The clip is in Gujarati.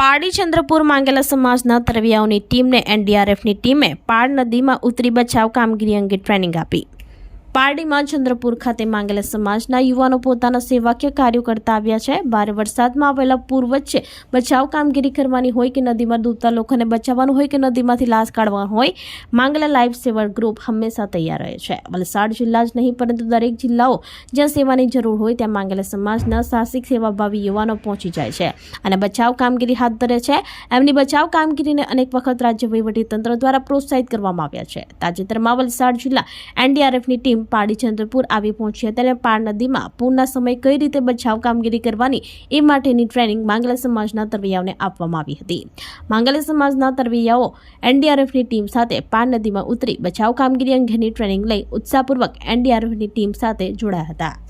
પારડી ચંદ્રપુર માંગેલા સમાજના તરવિયાઓની ટીમને એનડીઆરએફની ટીમે પાડ નદીમાં ઉતરી બચાવ કામગીરી અંગે ટ્રેનિંગ આપી. પારડીમાં ચંદ્રપુર ખાતે માંગેલા સમાજના યુવાનો પોતાના સેવાકીય કાર્યો કરતા આવ્યા છે. ભારે વરસાદમાં આવેલા પૂર વચ્ચે બચાવ કામગીરી કરવાની હોય કે નદીમાં ડૂબતા લોકોને બચાવવાનું હોય કે નદીમાંથી લાશ કાઢવાનું હોય, માંગેલા લાઈફ સેવર ગ્રુપ હંમેશા તૈયાર રહે છે. વલસાડ જિલ્લા જ નહીં, પરંતુ દરેક જિલ્લાઓ જ્યાં સેવાની જરૂર હોય ત્યાં માંગેલા સમાજના સાહસિક સેવાભાવી યુવાનો પહોંચી જાય છે અને બચાવ કામગીરી હાથ ધરે છે. એમની બચાવ કામગીરીને અનેક વખત રાજ્ય વહીવટીતંત્ર દ્વારા પ્રોત્સાહિત કરવામાં આવ્યા છે. તાજેતરમાં વલસાડ જિલ્લા એનડીઆરએફની ટીમ પાડી ચંદ્રપુર આવી પહોંચી અને પાર નદીમાં પૂરના સમય કઈ રીતે બચાવ કામગીરી કરવાની એ માટેની ટ્રેનિંગ માંગલા સમાજના તરવૈયાઓને આપવામાં આવી હતી. માંગલા સમાજના તરવૈયાઓ એનડીઆરએફની ટીમ સાથે પાર નદીમાં ઉતરી બચાવ કામગીરી અંગેની ટ્રેનિંગ લઈ ઉત્સાહપૂર્વક એનડીઆરએફની ટીમ સાથે જોડાયા હતા.